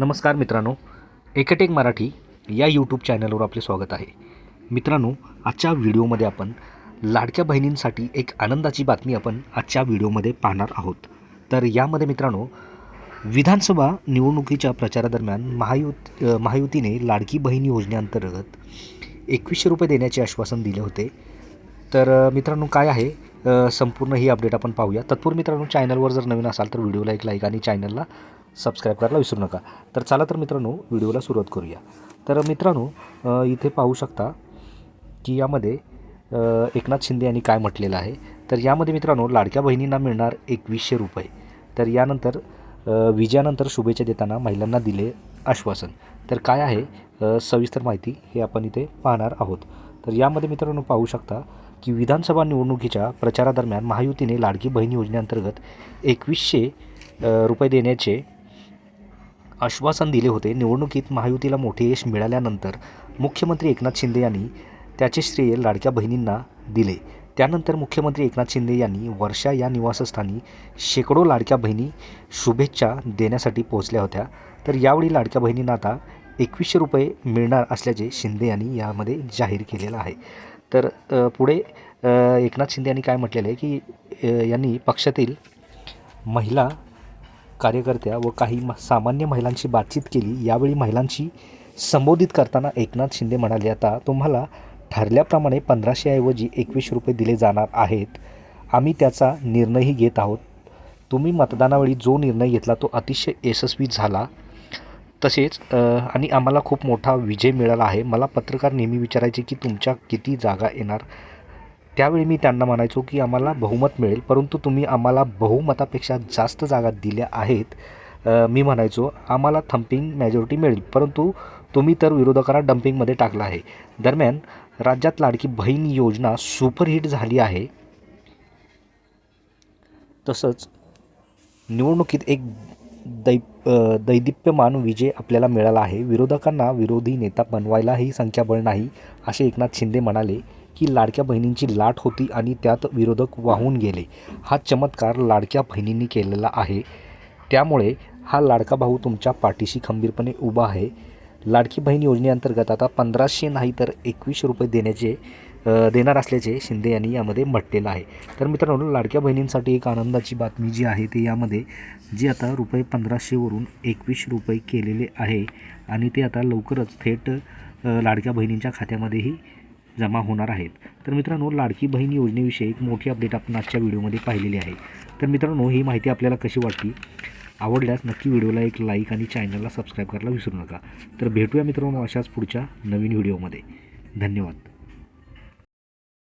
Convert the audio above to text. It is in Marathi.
नमस्कार मित्रांनो एकटेक मराठी या यूट्यूब चॅनलवर आपले स्वागत आहे. मित्रांनो आजच्या व्हिडिओमध्ये आपण लाडक्या बहिणींसाठी एक आनंदाची बातमी आपण आजच्या व्हिडिओमध्ये पाहणार आहोत. तर यामध्ये मित्रांनो विधानसभा निवडणुकीच्या प्रचारादरम्यान महायुत महायुतीने लाडकी बहीण योजनेअंतर्गत एकवीसशे रुपये देण्याचे आश्वासन दिले होते. तर मित्रांनो काय आहे? संपूर्ण ही अपडेट आपण पाहूया. तत्पूर्वी मित्रांनो चॅनलवर जर नवीन असाल तर व्हिडिओला एक लाईक आणि चॅनलला सबस्क्राईब करायला विसरू नका. तर चला तर मित्रांनो व्हिडिओला सुरुवात करूया. तर मित्रांनो इथे पाहू शकता की यामध्ये एकनाथ शिंदे यांनी काय म्हटलेलं आहे? तर यामध्ये मित्रांनो लाडक्या बहिणींना मिळणार एकवीसशे रुपये. तर यानंतर विजयानंतर शुभेच्छा देताना महिलांना दिले आश्वासन. तर काय आहे? सविस्तर माहिती हे आपण इथे पाहणार आहोत. तर यामध्ये मित्रांनो पाहू शकता की विधानसभा निवडणुकीच्या प्रचारादरम्यान महायुतीने लाडकी बहीण योजनेअंतर्गत एकवीसशे रुपये देण्याचे आश्वासन दिले होते. निवडणुकीत महायुतीला मोठे यश मिळाल्यानंतर मुख्यमंत्री एकनाथ शिंदे यांनी त्याचे श्रेय लाडक्या बहिणींना दिले. त्यानंतर मुख्यमंत्री एकनाथ शिंदे यांनी वर्षा या निवासस्थानी शेकडो लाडक्या बहिणी शुभेच्छा देण्यासाठी पोहोचल्या होत्या. तर यावेळी लाडक्या बहिणींना आता एकवीसशे रुपये मिळणार असल्याचे शिंदे यांनी यामध्ये जाहीर केलेलं आहे. तर पुढे एकनाथ शिंदे यांनी काय म्हटलेलं आहे की यांनी पक्षातील महिला कार्यकर्त्या व काही म- सामान्य महिलांशी बातचीत केली. यावेळी महिलांशी संबोधित करताना एकनाथ शिंदे म्हणाले आता तुम्हाला ठरल्याप्रमाणे पंधराशेऐवजी एकवीस रुपये दिले जाणार आहेत. आम्ही त्याचा निर्णयही घेत आहोत. तुम्ही मतदानावेळी जो निर्णय घेतला तो अतिशय यशस्वी झाला. तसेच आणि आम्हाला खूप मोठा विजय मिळाला आहे. मला पत्रकार नेहमी विचारायचे की तुमच्या किती जागा येणार? त्यावेळी मी त्यांना म्हणायचो की आम्हाला बहुमत मिळेल परंतु तुम्ही आम्हाला बहुमतापेक्षा जास्त जागा दिल्या आहेत. मी म्हणायचो आम्हाला थम्पिंग मेजॉरिटी मिळेल परंतु तुम्ही तर विरोधकांना डम्पिंगमध्ये टाकलं आहे. दरम्यान राज्यात लाडकी बहीण योजना सुपरहिट झाली आहे. तसंच निवडणुकीत एक दै दैदिप्यमान विजय आपल्याला मिळाला आहे. विरोधकांना विरोधी नेता बनवायलाही संख्याबळ नाही असे एकनाथ शिंदे म्हणाले. की लाडक्या बहिणींची लाट होती आणि त्यात विरोधक वाहून गेले. हा चमत्कार लाडक्या बहिणींनी केलेला आहे. त्यामुळे हा लाडका भाऊ तुमच्या पाठीशी खंबीरपणे उभा आहे. लाडकी बहीण योजनेअंतर्गत आता पंधराशे नाही तर एकवीसशे रुपये देण्याचे देणार असल्याचे शिंदे यांनी यामध्ये म्हटलेलं आहे. तर मित्रांनो लाडक्या बहिणींसाठी एक आनंदाची बातमी जी आहे ते यामध्ये जी आता रुपये पंधराशेवरून एकवीस रुपये केलेले आहे आणि ते आता लवकरच थेट लाडक्या बहिणींच्या खात्यामध्येही जमा होणार आहेत. तर मित्रांनो लाडकी बहीण योजनेविषयी एक मोठी अपडेट आपण आजच्या व्हिडिओमध्ये पाहिलेली आहे. तर मित्रांनो ही माहिती आपल्याला कशी वाटली? आवडल्यास नक्की व्हिडिओला एक लाईक आणि चॅनलला सबस्क्राईब करायला विसरू नका. तर भेटूया मित्रांनो अशाच पुढच्या नवीन व्हिडिओमध्ये. धन्यवाद.